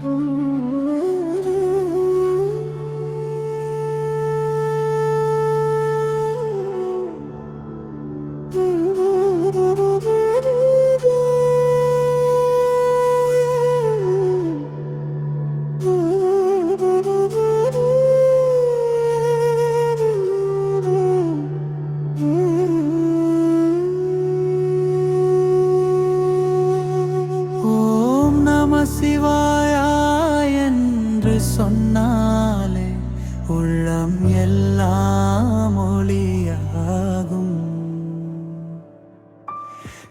ஓம் நம சிவாயா என்று சொன்னாலே உள்ளம் எல்லாம் ஒளியாகும்.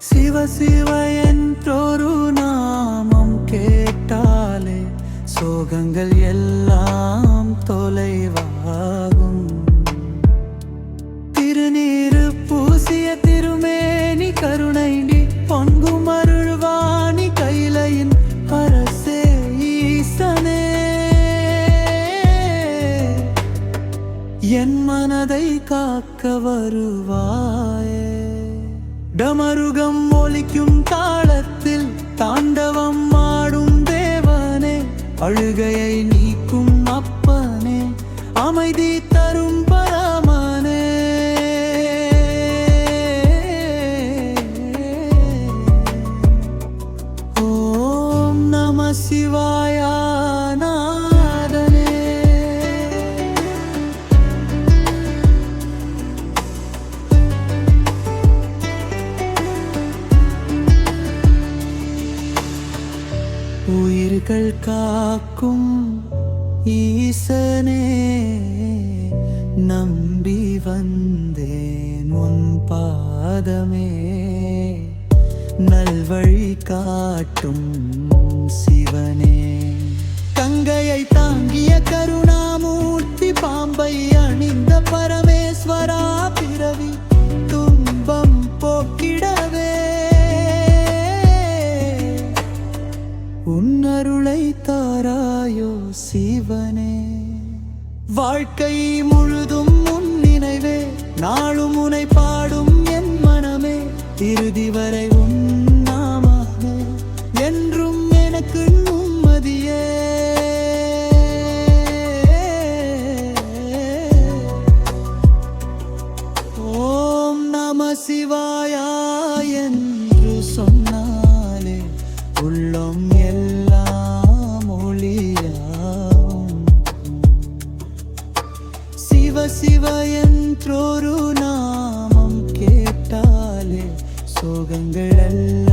சிவ சிவ என்றொரு நாமம் கேட்டாலே சோகங்கள் எல்லாம் தொலைவாகும். திருநீரு பூசிய என் மனதை காக்க வருவாயே. டமருகம் ஒலிக்கும் தாளத்தில் தாண்டவம் ஆடும் தேவனே அழுகையை நீக்கும் அப்பனே அமைதி தரும் பரமனே. ஓம் நம சிவாய உயிர்கள் காக்கும் ஈசனே நம்பி வந்தேன் உன் பாதமே. நல்வழி காட்டும் சிவனே. கங்கையை தாங்கிய கருணாமூர்த்தி அருளை தாராயோ சிவனே? வாழ்க்கை முழுதும் உன் நினைவே நாளும் உனை பாடும் என் மனமே. இறுதி வரை உன் நாமமே என்றும் எனக்கு உம்மதியே ஓம் நம சிவாயா என் தேவயன்றொரு நாமம் கேட்டாலே சோகங்கள் அல்ல